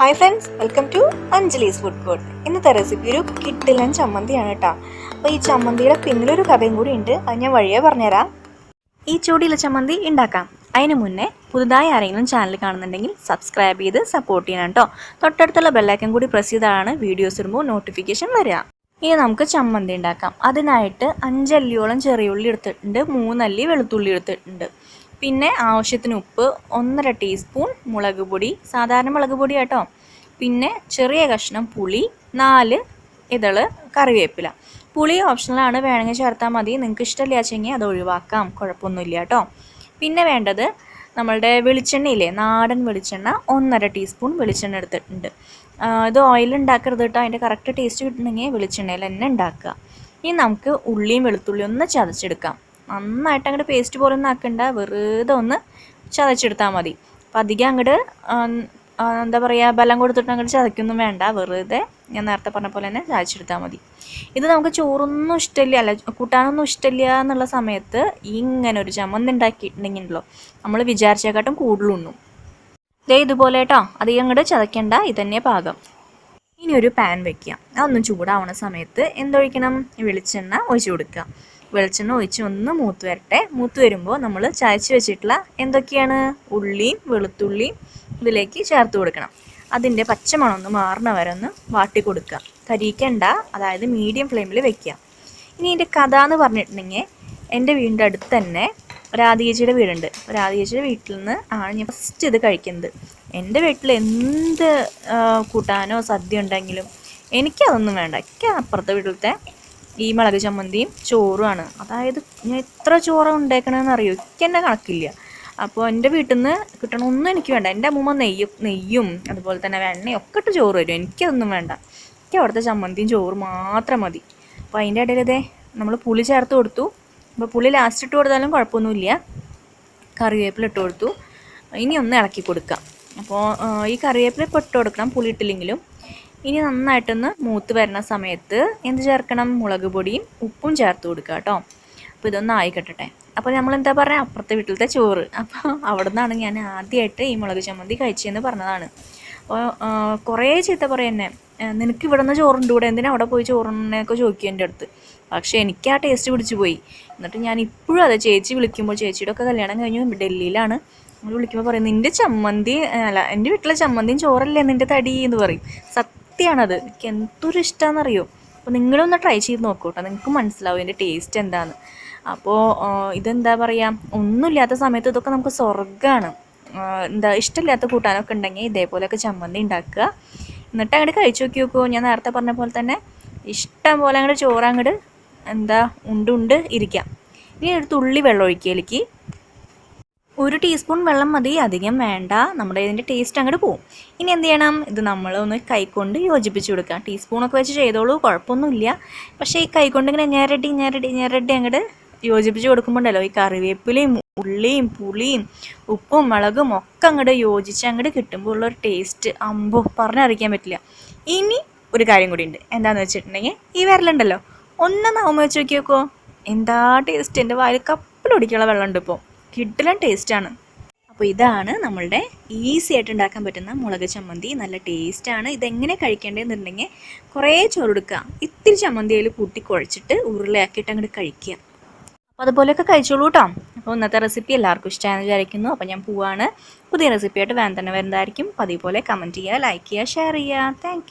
Hi friends welcome to Anjali's food court ഇന്നത്തെ recipe ഒരു കിട്ടിലൻ ചമ്മന്തിയാണ് കേട്ടോ അപ്പോൾ ഈ ചമ്മന്തിയുടെ പിന്നിലൊരു കഥയും കൂടി ഉണ്ട്. അത് ഞാൻ വഴിയേ പറഞ്ഞുതരാം. ഈ ചൂടിയിലെ ചമ്മന്തി ഉണ്ടാക്കാം. അതിന് മുന്നേ പുതുതായി ആരെങ്കിലും ചാനൽ കാണുന്നുണ്ടെങ്കിൽ സബ്സ്ക്രൈബ് ചെയ്ത് സപ്പോർട്ട് ചെയ്യണം കേട്ടോ തൊട്ടടുത്തുള്ള ബെല്ലൈക്കൻ കൂടി പ്രസ് ചെയ്താണ് വീഡിയോസ് വരുമ്പോൾ നോട്ടിഫിക്കേഷൻ വരിക. ഇനി നമുക്ക് ചമ്മന്തി ഉണ്ടാക്കാം. അതിനായിട്ട് അഞ്ചല്ലിയോളം ചെറിയുള്ളി എടുത്തിട്ടുണ്ട്. മൂന്നല്ലി വെളുത്തുള്ളി എടുത്തിട്ടുണ്ട്. പിന്നെ ആവശ്യത്തിന് ഉപ്പ് ഒന്നര ടീസ്പൂൺ മുളക് പൊടി സാധാരണ മുളക് പൊടി കേട്ടോ പിന്നെ ചെറിയ കഷ്ണം പുളി നാല് ഇതൾ കറിവേപ്പില. പുളി ഓപ്ഷണലാണ് വേണമെങ്കിൽ ചേർത്താൽ മതി. നിങ്ങൾക്ക് ഇഷ്ടമില്ലാച്ചെങ്കിൽ അത് ഒഴിവാക്കാം. കുഴപ്പമൊന്നുമില്ല കേട്ടോ. പിന്നെ വേണ്ടത് നമ്മളുടെ വെളിച്ചെണ്ണയില്ലേ? നാടൻ വെളിച്ചെണ്ണ ഒന്നര ടീസ്പൂൺ വെളിച്ചെണ്ണ എടുത്തിട്ടുണ്ട്. ഇത് ഓയിൽ ഉണ്ടാക്കരുത് കേട്ടോ. അതിന്റെ കറക്റ്റ് ടേസ്റ്റ് കിട്ടണമെങ്കിൽ വെളിച്ചെണ്ണയിൽ തന്നെ ഉണ്ടാക്കുക. ഇനി നമുക്ക് ഉള്ളിയും വെളുത്തുള്ളിയും ഒന്ന് ചതച്ചെടുക്കാം. നന്നായിട്ട് അങ്ങോട്ട് പേസ്റ്റ് പോലെ ഒന്നും ആക്കണ്ട. വെറുതെ ഒന്ന് ചതച്ചെടുത്താൽ മതി. അപ്പം അധികം അങ്ങോട്ട് എന്താ പറയുക ബലം കൊടുത്തിട്ട് അങ്ങോട്ട് ചതയ്ക്കൊന്നും വേണ്ട. വെറുതെ ഞാൻ നേരത്തെ പറഞ്ഞ പോലെ തന്നെ ചതച്ചെടുത്താൽ മതി. ഇത് നമുക്ക് ചോറൊന്നും ഇഷ്ടമില്ല അല്ല കൂട്ടാനൊന്നും ഇഷ്ടമില്ല എന്നുള്ള സമയത്ത് ഇങ്ങനെ ഒരു ചമ്മന്തി നമ്മൾ വിചാരിച്ചേക്കാട്ടും കൂടുതലുണ്ണും ദേ ഇതുപോലെ കേട്ടോ അധികം അങ്ങോട്ട് ചതയ്ക്കണ്ട. ഇതന്നെ പാകം. ഇനി ഒരു പാൻ വെക്കുക അതൊന്നും ചൂടാവണ സമയത്ത് എന്തൊഴിക്കണം? വെളിച്ചെണ്ണ ഒഴിച്ചു കൊടുക്കുക വെളിച്ചെണ്ണ ഒഴിച്ച് ഒന്ന് മൂത്ത് വരട്ടെ. മൂത്ത് വരുമ്പോൾ നമ്മൾ ചായച്ച് വെച്ചിട്ടുള്ള എന്തൊക്കെയാണ്? ഉള്ളിയും വെളുത്തുള്ളിയും ഇതിലേക്ക് ചേർത്ത് കൊടുക്കണം. അതിന്റെ പച്ചമണം ഒന്ന് മാറണ വരെ ഒന്ന് വാട്ടി കൊടുക്കുക. കരിക്കണ്ട അതായത് മീഡിയം ഫ്ലെയിമിൽ വെക്കുക. ഇനി ഇതിന്റെ കഥ എന്ന് പറഞ്ഞിട്ടുണ്ടെങ്കിൽ എന്റെ വീടിന്റെ അടുത്ത് തന്നെ രാധികേച്ചിയുടെ വീടുണ്ട്. രാധികേച്ചിയുടെ വീട്ടിൽ നിന്ന് ആണ് ഞാൻ ഫസ്റ്റ് ഇത് കഴിക്കുന്നത്. എന്റെ വീട്ടിൽ എന്ത് കൂട്ടാനോ സദ്യ ഉണ്ടെങ്കിലും എനിക്കതൊന്നും വേണ്ട. എനിക്ക് അപ്പുറത്തെ വീട്ടിലത്തെ ഈ മുളക് ചമ്മന്തിയും ചോറുമാണ്. അതായത് ഞാൻ എത്ര ചോറ് ഉണ്ടാക്കണമെന്ന് അറിയോ? എനിക്ക് എന്നെ കണക്കില്ല. അപ്പോൾ എന്റെ വീട്ടിൽ നിന്ന് കിട്ടണമൊന്നും എനിക്ക് വേണ്ട. എന്റെ അമ്മൂമ്മ നെയ്യും നെയ്യും അതുപോലെ തന്നെ വെണ്ണയും ഒക്കെ ഇട്ട് ചോറ് വരും എനിക്കതൊന്നും വേണ്ട. എനിക്ക് അവിടുത്തെ ചമ്മന്തിയും ചോറ് മാത്രം മതി. അപ്പോൾ അതിന്റെ ഇടയിൽ നമ്മൾ പുളി ചേർത്ത് കൊടുത്തു. അപ്പോൾ പുളി ലാസ്റ്റ് ഇട്ട് കൊടുത്താലും കുഴപ്പമൊന്നുമില്ല. കറിവേപ്പില ഇട്ട് കൊടുത്തു. ഇനി ഒന്ന് ഇളക്കി കൊടുക്കാം. അപ്പോൾ ഈ കറിവേപ്പില ഇട്ട് കൊടുക്കണം. പുളി ഇട്ടില്ലെങ്കിലും. ഇനി നന്നായിട്ടൊന്ന് മൂത്ത് വരുന്ന സമയത്ത് എന്ത് ചേർക്കണം? മുളക് പൊടിയും ഉപ്പും ചേർത്ത് കൊടുക്കുക കേട്ടോ. അപ്പോൾ ഇതൊന്ന് ആയി കെട്ടട്ടെ അപ്പോൾ നമ്മൾ എന്താ പറയുക അപ്പുറത്തെ വീട്ടിലത്തെ ചോറ്. അപ്പോൾ അവിടെ നിന്നാണ് ഞാൻ ആദ്യമായിട്ട് ഈ മുളക് ചമ്മന്തി കഴിച്ചതെന്ന് പറഞ്ഞതാണ്. അപ്പോൾ കുറേ ചീത്ത പറയും എന്നെ നിനക്ക് ഇവിടെ നിന്ന് ചോറുണ്ട് ഇവിടെ എന്തിനാ അവിടെ പോയി ചോറിനൊക്കെ ചോദിക്കും എന്റെ അടുത്ത്? പക്ഷേ എനിക്ക് ആ ടേസ്റ്റ് പിടിച്ചു പോയി. എന്നിട്ട് ഞാൻ ഇപ്പോഴും അതെ ചേച്ചി വിളിക്കുമ്പോൾ ചേച്ചിയുടെ ഒക്കെ കല്യാണം കഴിഞ്ഞു ഡൽഹിയിലാണ്. നമ്മൾ വിളിക്കുമ്പോൾ പറയും നിന്റെ ചമ്മന്തി അല്ല എന്റെ വീട്ടിലെ ചമ്മന്തിയും ചോറല്ലേ നിന്റെ തടി? എന്ന് പറയും. സത്യമാണത് എനിക്ക് എന്തൊരു ഇഷ്ടമാണെന്നറിയോ അപ്പോൾ നിങ്ങളൊന്ന് ട്രൈ ചെയ്ത് നോക്കൂ കേട്ടോ നിങ്ങൾക്ക് മനസ്സിലാവും ഇതിന്റെ ടേസ്റ്റ് എന്താണ് അപ്പോൾ ഇതെന്താ പറയുക ഒന്നുമില്ലാത്ത സമയത്ത് ഇതൊക്കെ നമുക്ക് സ്വർഗമാണ് എന്താ ഇഷ്ടമില്ലാത്ത കൂട്ടാനൊക്കെ ഉണ്ടെങ്കിൽ ഇതേപോലെയൊക്കെ ചമ്മന്തി ഉണ്ടാക്കുക. എന്നിട്ട് അങ്ങോട്ട് കഴിച്ചു നോക്കി നോക്കുമോ ഞാൻ നേരത്തെ പറഞ്ഞ പോലെ തന്നെ ഇഷ്ടം പോലെ അങ്ങോട്ട് ചോറ് അങ്ങോട്ട് എന്താ ഉണ്ട് ഉണ്ട് ഇരിക്കാം. ഇനി ഒരു തുള്ളി വെള്ളം ഒഴിക്കലേക്ക് ഒരു ടീസ്പൂൺ വെള്ളം മതി അധികം വേണ്ട. നമ്മുടെ ഇതിന്റെ ടേസ്റ്റ് അങ്ങോട്ട് പോവും. ഇനി എന്ത് ചെയ്യണം? ഇത് നമ്മളൊന്ന് കൈകൊണ്ട് യോജിപ്പിച്ച് കൊടുക്കുക ടീസ്പൂണൊക്കെ വെച്ച് ചെയ്തോളൂ കുഴപ്പമൊന്നുമില്ല. പക്ഷേ ഈ കൈകൊണ്ട് ഇങ്ങനെ ഞെരടി ഞെരടി ഞെരടി അങ്ങോട്ട് യോജിപ്പിച്ച് കൊടുക്കുമ്പോണ്ടല്ലോ ഈ കറിവേപ്പിലയും ഉള്ളിയും പുളിയും ഉപ്പും മുളകും ഒക്കെ അങ്ങോട്ട് യോജിച്ച് അങ്ങോട്ട് കിട്ടുമ്പോൾ ഉള്ളൊരു ടേസ്റ്റ് അമ്പോ പറഞ്ഞറിയിക്കാൻ പറ്റില്ല. ഇനി ഒരു കാര്യം കൂടി ഉണ്ട്. എന്താണെന്ന് വെച്ചിട്ടുണ്ടെങ്കിൽ ഈ വിരലുണ്ടല്ലോ ഒന്ന് നാവുമ്പോൾ വെച്ച് നോക്കി നോക്കുമോ എന്താ ടേസ്റ്റ് എന്റെ വായിൽ കപ്പിലൊടിക്കുള്ള വെള്ളമുണ്ട് ഇപ്പോൾ കിഡിലും ടേസ്റ്റാണ്. അപ്പോൾ ഇതാണ് നമ്മളുടെ ഈസി ആയിട്ട് ഉണ്ടാക്കാൻ പറ്റുന്ന മുളക് ചമ്മന്തി. നല്ല ടേസ്റ്റാണ്. ഇതെങ്ങനെ കഴിക്കേണ്ടതെന്നുണ്ടെങ്കിൽ കുറേ ചോറെടുക്കുക. ഇത്തിരി ചമ്മന്തിയിൽ കൂട്ടി കുഴച്ചിട്ട് ഉരുളയാക്കിയിട്ട് അങ്ങോട്ട് കഴിക്കുക. അപ്പോൾ അതുപോലെയൊക്കെ കഴിച്ചോളൂ കേട്ടോ അപ്പോൾ ഇന്നത്തെ റെസിപ്പി എല്ലാവർക്കും ഇഷ്ടമായെന്ന് വിചാരിക്കുന്നു. അപ്പോൾ ഞാൻ പോവാണ്. പുതിയ റെസിപ്പിയായിട്ട് വേണം തന്നെ വരുന്നതായിരിക്കും അപ്പോൾ അതേപോലെ കമന്റ് ചെയ്യുക ലൈക്ക് ചെയ്യുക ഷെയർ ചെയ്യുക. താങ്ക്